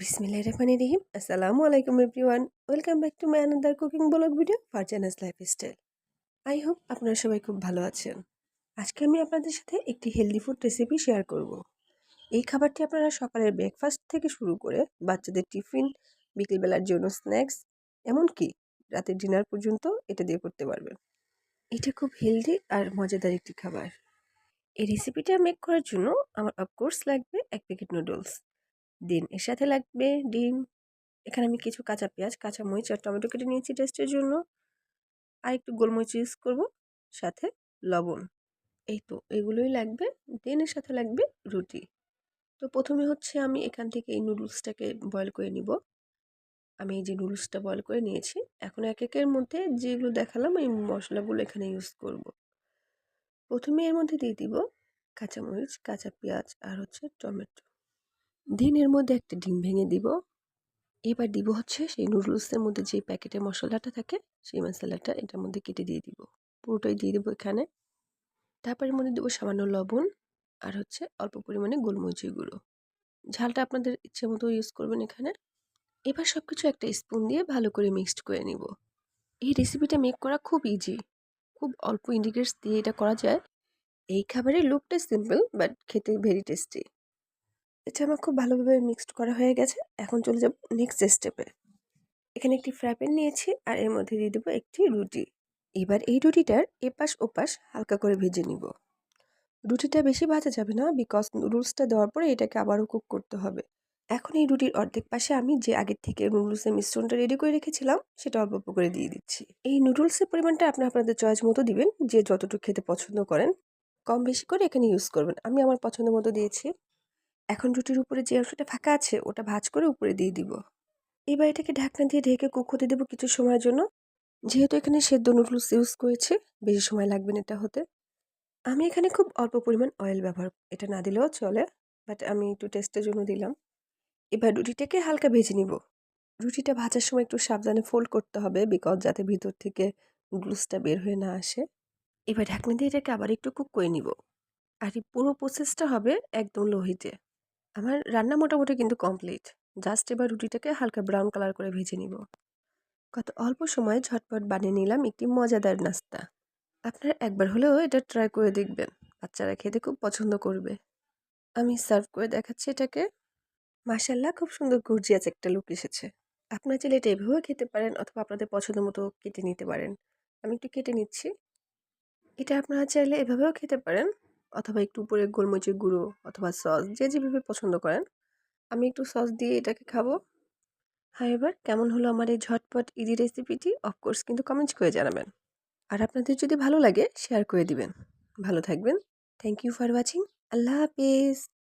বিসমিল্লাহির রহমানির রহিম। আসসালামু আলাইকুম everyone. Welcome back to my another cooking blog video for জানাস লাইফস্টাইল আই হোপ আপনারা সবাই খুব ভালো আছেন। আজকে আমি আপনাদের সাথে একটি হেলদি ফুড রেসিপি শেয়ার করব। এই খাবারটি আপনারা সকালের ব্রেকফাস্ট থেকে শুরু করে বাচ্চাদের টিফিন, বিকেলবেলার জন্য স্ন্যাক্স, এমনকি রাতের ডিনার পর্যন্ত এটা দিয়ে করতে পারবেন। এটা খুব হেলদি আর মজাদার একটি খাবার। এই রেসিপিটা মেক করার জন্য আমার অফকোর্স লাগবে এক প্যাকেট নুডলস দিন। এর সাথে লাগবে ডিম, এখানে আমি কিছু কাঁচা পেঁয়াজ, কাঁচা মরিচ আর টমেটো কেটে নিয়েছি টেস্টের জন্য। আর একটু গোলমরিচ ইউজ করব, সাথে লবণ। এই তো, এগুলোই লাগবে। দেন এর সাথে লাগবে রুটি। তো প্রথমে হচ্ছে আমি এখান থেকে এই নুডলসটাকে বয়ল করে নিব। আমি এই যে নুডলসটা বয়ল করে নিয়েছি। এখন এক একের মধ্যে যেগুলো দেখালাম, এই মশলাগুলো এখানে ইউজ করব। প্রথমে এর মধ্যে দিয়ে দিব কাঁচামরিচ কাঁচা পেঁয়াজ আর হচ্ছে টমেটো। দিনের মধ্যে একটা ডিম ভেঙে দিব। এবার দিব হচ্ছে সেই নুডলসের মধ্যে যে প্যাকেটে মশলাটা থাকে, সেই মশলাটা এটার মধ্যে কেটে দিয়ে দিব। পুরোটাই দিয়ে দেবো এখানে। তারপরের মধ্যে দেবো সামান্য লবণ আর হচ্ছে অল্প পরিমাণে গোলমরিচের গুঁড়ো। ঝালটা আপনাদের ইচ্ছে মতো ইউজ করবেন এখানে। এবার সব কিছু একটা স্পুন দিয়ে ভালো করে মিক্সড করে নিব। এই রেসিপিটা মেক করা খুব ইজি খুব অল্প ইন্ডিগ্রেটস দিয়ে এটা করা যায়। এই খাবারের লুকটা সিম্পল বাট খেতে ভেরি টেস্টি এটা আমার খুব ভালোভাবে মিক্সড করা হয়ে গেছে। এখন চলে যাব নেক্সট স্টেপে এখানে একটি ফ্রাই প্যান নিয়েছি আর এর মধ্যে দিয়ে দেবো একটি রুটি। এবার এই রুটিটার এপাশ ওপাশ হালকা করে ভেজে নিব। রুটিটা বেশি ভাজা যাবে না বিকজ নুডলসটা দেওয়ার পরে এটাকে আবারও কুক করতে হবে। এখন এই রুটির অর্ধেক পাশে আমি যে আগের থেকে নুডলসের মিশ্রণটা রেডি করে রেখেছিলাম, সেটা অল্প অল্প করে দিয়ে দিচ্ছি। এই নুডলসের পরিমাণটা আপনি আপনাদের চয়েস মতো দিবেন, যে যতটুকু খেতে পছন্দ করেন। কম বেশি করে এখানে ইউজ করবেন। আমি আমার পছন্দ মতো দিয়েছি। এখন রুটির উপরে যে অংশটা ফাঁকা আছে, ওটা ভাজ করে উপরে দিয়ে দিব। এবার এটাকে ঢাকনা দিয়ে ঢেকে কুক হতে দেবো কিছু সময়ের জন্য। যেহেতু এখানে সেদ্ধ নুডলস ইউজ করেছি, বেশি সময় লাগবে না এটা হতে। আমি এখানে খুব অল্প পরিমাণ অয়েল ব্যবহার, এটা না দিলেও চলে, বাট আমি একটু টেস্টের জন্য দিলাম। এবার রুটিটাকে হালকা ভেজে নিব। রুটিটা ভাজার সময় একটু সাবধানে ফোল্ড করতে হবে, বিকজ যাতে ভিতর থেকে নুডলসটা বের হয়ে না আসে। এবার ঢাকনা দিয়ে এটাকে আবার একটু কুক করে নিব। আর এই পুরো প্রসেসটা হবে একদম লো হিটে আমার রান্না মোটামুটি কিন্তু কমপ্লিট জাস্ট এবার রুটিটাকে হালকা ব্রাউন কালার করে ভেজে নিব। কত অল্প সময়ে ঝটপট বানিয়ে নিলাম একটি মজাদার নাস্তা। আপনারা একবার হলেও এটা ট্রাই করে দেখবেন। বাচ্চারা খেতে খুব পছন্দ করবে। আমি সার্ভ করে দেখাচ্ছি এটাকে। মাসাল্লাহ খুব সুন্দর গর্জিয়াস একটা লুক এসেছে। আপনারা চাইলে এটা এভাবেও খেতে পারেন অথবা আপনাদের পছন্দ মতো কেটে নিতে পারেন। আমি একটু কেটে নিচ্ছি। এটা আপনারা চাইলে এভাবেও খেতে পারেন। অথবা একটু উপরে গোলমরিচের গুঁড়ো অথবা সস, যে যেভাবে পছন্দ করেন। আমি একটু সস দিয়ে এটাকে খাব। হ্যাঁ এবার কেমন হলো আমার এই ঝটপট ইজি রেসিপিটি অফকোর্স কিন্তু কমেন্টস করে জানাবেন। আর আপনাদের যদি ভালো লাগে শেয়ার করে দিবেন। ভালো থাকবেন। থ্যাংক ইউ ফর ওয়াচিং আল্লাহ হাফিজ।